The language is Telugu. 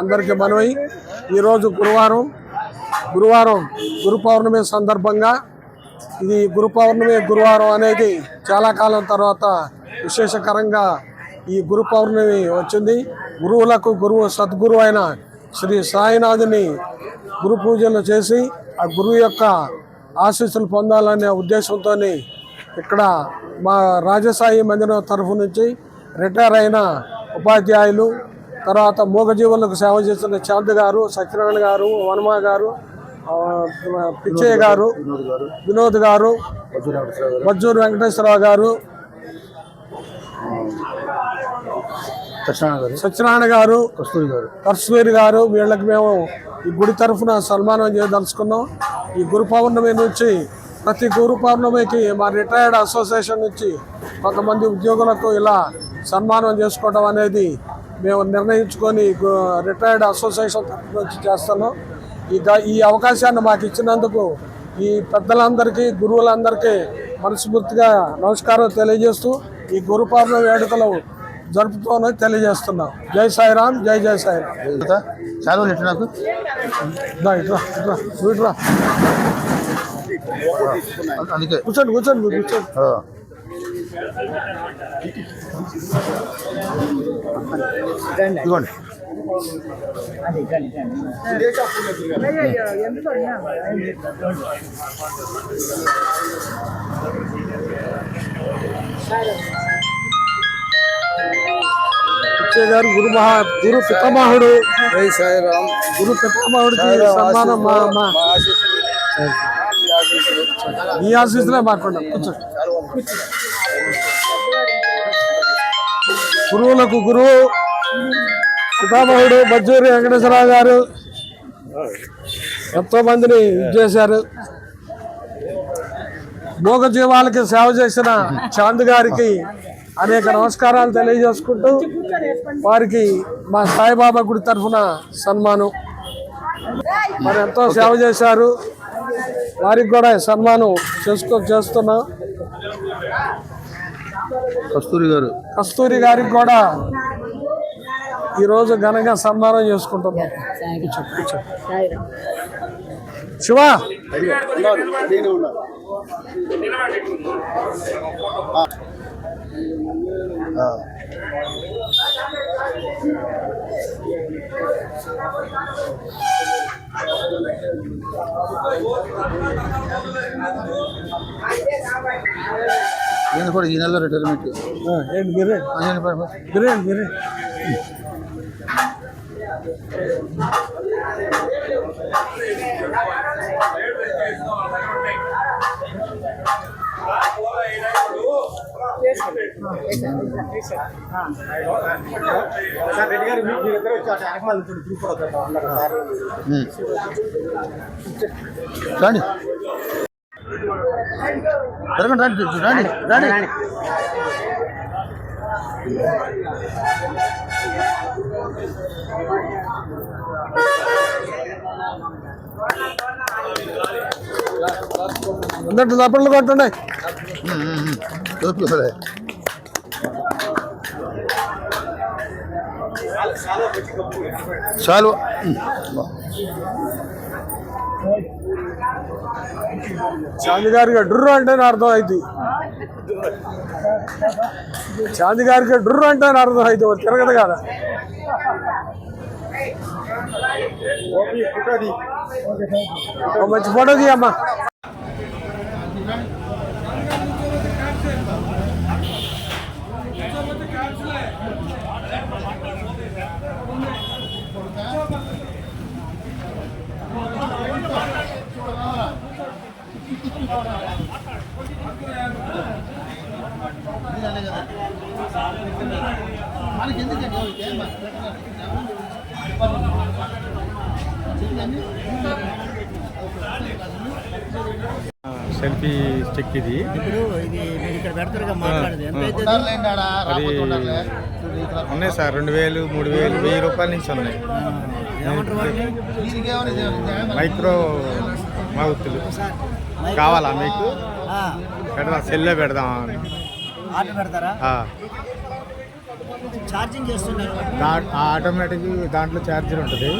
అందరికీ మనవి. ఈరోజు గురువారం గురువారం గురు పౌర్ణమి సందర్భంగా ఇది గురు పౌర్ణమి గురువారం అనేది చాలా కాలం తర్వాత విశేషకరంగా ఈ గురు పౌర్ణమి వచ్చింది. గురువులకు గురువు సద్గురు అయిన శ్రీ సాయినాథుని గురు పూజలు చేసి ఆ గురువు యొక్క ఆశీస్సులు పొందాలనే ఉద్దేశంతో ఇక్కడ మా రాజసాయి మందిరం తరఫు నుంచి రిటైర్ అయిన ఉపాధ్యాయులు తర్వాత మూగజీవులకు సేవ చేస్తున్న చాంద్ గారు సత్యనారాయణ గారు వనమా గారు పిచ్చయ్య గారు వినోద్ గారు వజ్జూరు వెంకటేశ్వరరావు గారు సత్యనారాయణ గారు. కస్తూరి గారు వీళ్ళకి మేము ఈ గుడి తరఫున సన్మానం చేయదలుచుకున్నాం. ఈ గురు పౌర్ణమి నుంచి ప్రతి గురు పౌర్ణమికి మా రిటైర్డ్ అసోసియేషన్ నుంచి కొంతమంది ఉద్యోగులకు ఇలా సన్మానం చేసుకోవడం అనేది మేము నిర్ణయించుకొని రిటైర్డ్ అసోసియేషన్ తరఫు నుంచి చేస్తున్నాం ఈ ఈ అవకాశాన్ని మాకు ఇచ్చినందుకు ఈ పెద్దలందరికీ గురువులందరికీ మనస్ఫూర్తిగా నమస్కారం తెలియజేస్తూ ఈ గురు పౌర్ణమి వేడుకలు జరుపుతోనే తెలియజేస్తున్నాం. జై సాయిరామ్ జై జై సాయిరామ్. నాకు. ఇట్రా ఇట్రా ఇట్రా. అందుకే. కూర్చోండి కూర్చోండి కూర్చోండి. ఇదిగోండి. గారు గురు మహా గురు పితామహుడు. సాయిరామ్. గురు పితామహుడికి సన్మానం మా మా. మీ ఆశీస్సులే. మాకుండా కూర్చోండి. గురువులకు గురువు పితామహుడు బజ్జూరి వెంకటేశ్వరరావు గారు ఎంతో మందిని చేశారు. భోగ జీవాలకి సేవ చేసిన చాంద్ గారికి అనేక నమస్కారాలు తెలియజేసుకుంటూ వారికి మా సాయిబాబా గుడి తరఫున సన్మానం. మరి ఎంతో సేవ చేశారు. వారికి కూడా సన్మానం చేసుకో చేస్తున్నాం. కస్తూరి గారు. కస్తూరి గారికి కూడా ఈరోజు ఘనంగా సన్మానం చేసుకుంటున్నాం. కూర్చో, కూర్చో. శివ ఆ. ఈయన కూడా ఈ నెలలో రిటైర్మెంట్ ఆ, ఏంటి మీరే ఆయన ప- మీరే మీరే ఉమ్. రండి జరగండి రండి రండి రండి. చప్పట్లు కొట్టండి. సరే చాలు. చాంది గారికి డుర్రు అంటేనే అర్థం అయింది చాంది గారికి డుర్రు అంటేనే అర్థం అయింది తిరగదు కదా. మంచి ఫోటో తీయమ్మా సెల్ఫీ స్టిక్ ఇది. ఇప్పుడు ఇది మీరు ఇక్కడ పెడతారుగా మాట్లాడేది. ఉన్నాయి సార్ రెండు వేలు మూడు వేలు వెయ్యి రూపాయల నుంచి ఉన్నాయి. మైక్రో మౌతులు. కావాలా మీకు? పెడదాం సెల్లో పెడదాం. ఆర్డర్ పెడతారా. ఛార్జింగ్ చేస్తున్నారు. ఆటోమేటిక్ దాంట్లో ఛార్జర్ ఉంటుంది.